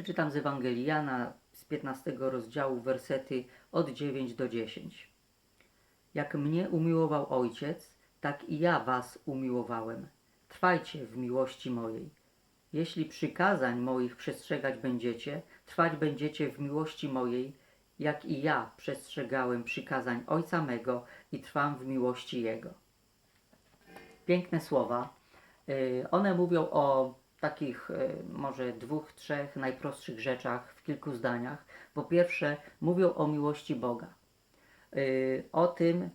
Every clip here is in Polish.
Przeczytam z Ewangelii Jana z 15 rozdziału wersety od 9 do 10. Jak mnie umiłował Ojciec, tak i ja was umiłowałem. Trwajcie w miłości mojej. Jeśli przykazań moich przestrzegać będziecie, trwać będziecie w miłości mojej, jak i ja przestrzegałem przykazań Ojca mego i trwam w miłości Jego. Piękne słowa. Y, One mówią o takich y, może dwóch, trzech najprostszych rzeczach w kilku zdaniach. Po pierwsze, mówią o miłości Boga. Y, O tym,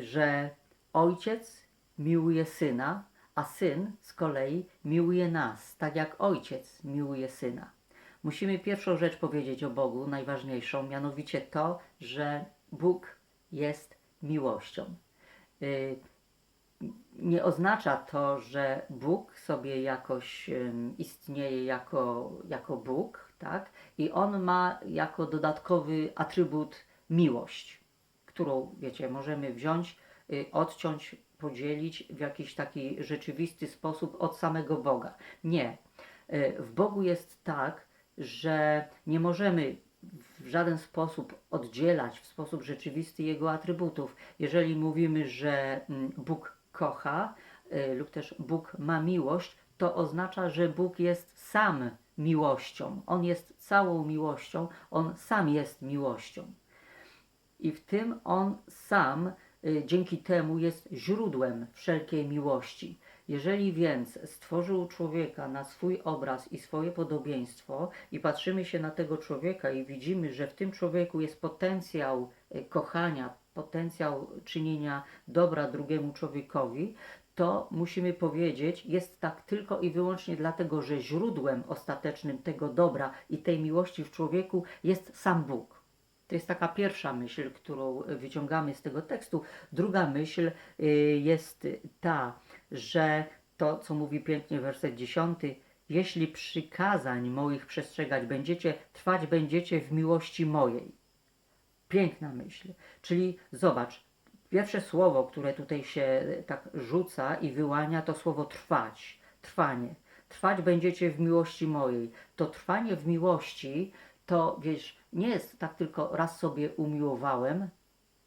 że ojciec miłuje syna, a syn z kolei miłuje nas, tak jak ojciec miłuje syna. Musimy pierwszą rzecz powiedzieć o Bogu, najważniejszą, mianowicie to, że Bóg jest miłością. Nie oznacza to, że Bóg sobie jakoś istnieje jako, jako Bóg, tak? I on ma jako dodatkowy atrybut miłość, którą, wiecie, możemy wziąć, y, odciąć, podzielić w jakiś taki rzeczywisty sposób od samego Boga. Nie. Y, W Bogu jest tak, że nie możemy w żaden sposób oddzielać w sposób rzeczywisty jego atrybutów. Jeżeli mówimy, że mm, Bóg kocha y, lub też Bóg ma miłość, to oznacza, że Bóg jest sam miłością. On jest całą miłością, on sam jest miłością. I w tym on sam y, dzięki temu jest źródłem wszelkiej miłości. Jeżeli więc stworzył człowieka na swój obraz i swoje podobieństwo, i patrzymy się na tego człowieka i widzimy, że w tym człowieku jest potencjał y, kochania, potencjał czynienia dobra drugiemu człowiekowi, to musimy powiedzieć, jest tak tylko i wyłącznie dlatego, że źródłem ostatecznym tego dobra i tej miłości w człowieku jest sam Bóg. To jest taka pierwsza myśl, którą wyciągamy z tego tekstu. Druga myśl y, jest ta, że to, co mówi pięknie werset 10, jeśli przykazań moich przestrzegać będziecie, trwać będziecie w miłości mojej. Piękna myśl. Czyli zobacz, pierwsze słowo, które tutaj się tak rzuca i wyłania, to słowo trwać, trwanie. Trwać będziecie w miłości mojej. To trwanie w miłości, to wiesz, nie jest tak tylko raz sobie umiłowałem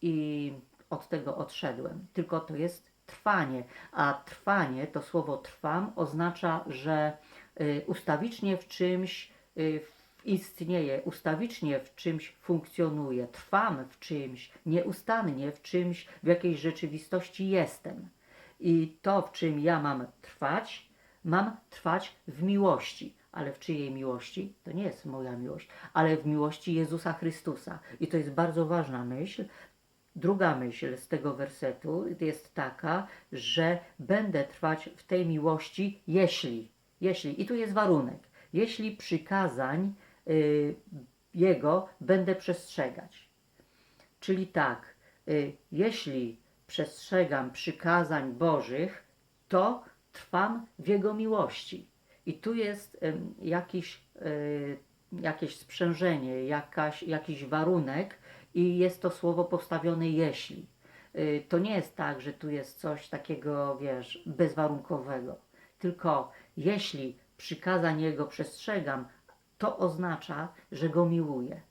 i od tego odszedłem, tylko to jest trwanie. A trwanie, to słowo trwam, oznacza, że y, ustawicznie w czymś y, istnieje, ustawicznie w czymś funkcjonuje, trwam w czymś, nieustannie w czymś, w jakiejś rzeczywistości jestem. I to, w czym ja mam trwać, mam trwać w miłości. Ale w czyjej miłości? To nie jest moja miłość, ale w miłości Jezusa Chrystusa. I to jest bardzo ważna myśl. Druga myśl z tego wersetu jest taka, że będę trwać w tej miłości, jeśli, jeśli, i tu jest warunek, jeśli przykazań Jego będę przestrzegać. Czyli tak, y, jeśli przestrzegam przykazań Bożych, to trwam w Jego miłości. I tu jest jakiś, y, jakieś sprzężenie, jakaś, jakiś warunek, i jest to słowo postawione jeśli. Y, To nie jest tak, że tu jest coś takiego, wiesz, bezwarunkowego. Tylko jeśli przykazań Jego przestrzegam, to oznacza, że Go miłuję.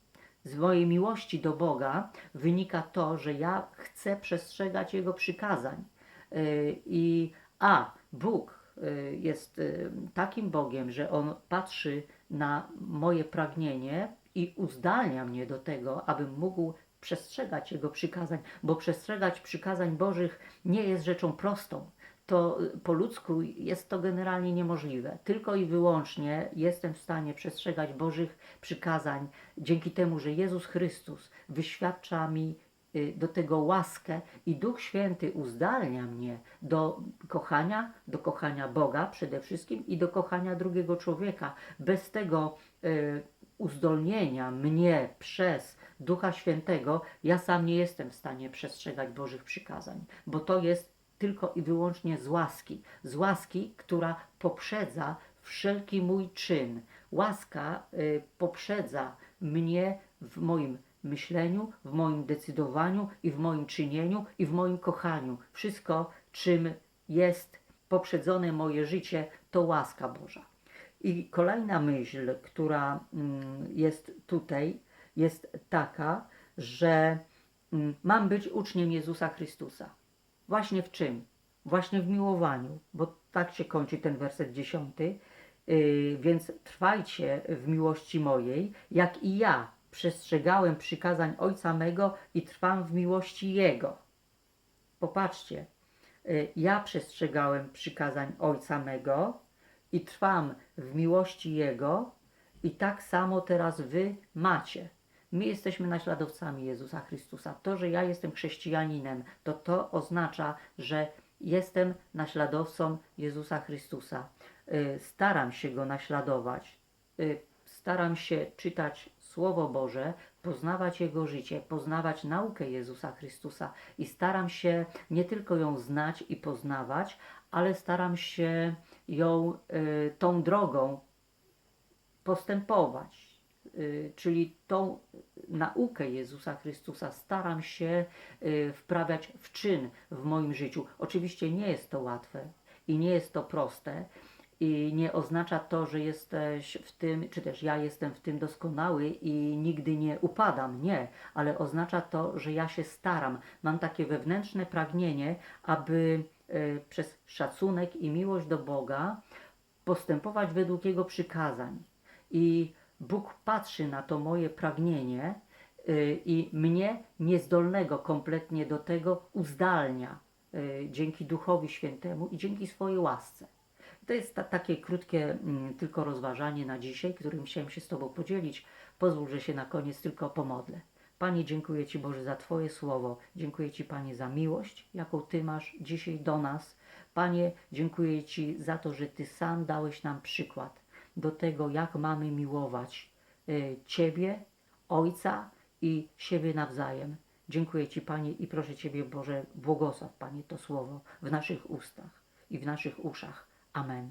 Z mojej miłości do Boga wynika to, że ja chcę przestrzegać Jego przykazań. Y, I a Bóg y, jest y, takim Bogiem, że On patrzy na moje pragnienie i uzdalnia mnie do tego, abym mógł przestrzegać Jego przykazań, bo przestrzegać przykazań Bożych nie jest rzeczą prostą. To po ludzku jest to generalnie niemożliwe. Tylko i wyłącznie jestem w stanie przestrzegać Bożych przykazań dzięki temu, że Jezus Chrystus wyświadcza mi y, do tego łaskę i Duch Święty uzdalnia mnie do kochania, do kochania Boga przede wszystkim i do kochania drugiego człowieka. Bez tego y, uzdolnienia mnie przez Ducha Świętego, ja sam nie jestem w stanie przestrzegać Bożych przykazań, bo to jest tylko i wyłącznie z łaski. Z łaski, która poprzedza wszelki mój czyn. Łaska y, poprzedza mnie w moim myśleniu, w moim decydowaniu i w moim czynieniu i w moim kochaniu. Wszystko, czym jest poprzedzone moje życie, to łaska Boża. I kolejna myśl, która mm, jest tutaj, jest taka, że mm, mam być uczniem Jezusa Chrystusa. Właśnie w czym? Właśnie w miłowaniu, bo tak się kończy ten werset dziesiąty. Yy, więc trwajcie w miłości mojej, jak i ja przestrzegałem przykazań Ojca mego i trwam w miłości Jego. Popatrzcie, y, ja przestrzegałem przykazań Ojca mego i trwam w miłości Jego, i tak samo teraz wy macie. My jesteśmy naśladowcami Jezusa Chrystusa. To, że ja jestem chrześcijaninem, to to oznacza, że jestem naśladowcą Jezusa Chrystusa. Y, Staram się Go naśladować. Y, Staram się czytać Słowo Boże, poznawać Jego życie, poznawać naukę Jezusa Chrystusa i staram się nie tylko ją znać i poznawać, ale staram się ją y, tą drogą postępować. Y, czyli tą naukę Jezusa Chrystusa staram się y, wprawiać w czyn w moim życiu. Oczywiście nie jest to łatwe i nie jest to proste. I nie oznacza to, że jesteś w tym, czy też ja jestem w tym doskonały i nigdy nie upadam. Nie, ale oznacza to, że ja się staram. Mam takie wewnętrzne pragnienie, aby y, przez szacunek i miłość do Boga postępować według Jego przykazań. I Bóg patrzy na to moje pragnienie y, i mnie, niezdolnego kompletnie do tego, uzdalnia y, dzięki Duchowi Świętemu i dzięki swojej łasce. To jest ta, takie krótkie mm, tylko rozważanie na dzisiaj, którym chciałem się z Tobą podzielić. Pozwól, że się na koniec tylko pomodlę. Panie, dziękuję Ci Boże za Twoje słowo. Dziękuję Ci Panie za miłość, jaką Ty masz dzisiaj do nas. Panie, dziękuję Ci za to, że Ty sam dałeś nam przykład do tego, jak mamy miłować y, Ciebie, Ojca i siebie nawzajem. Dziękuję Ci Panie i proszę Ciebie Boże, błogosław Panie to słowo w naszych ustach i w naszych uszach. Amen.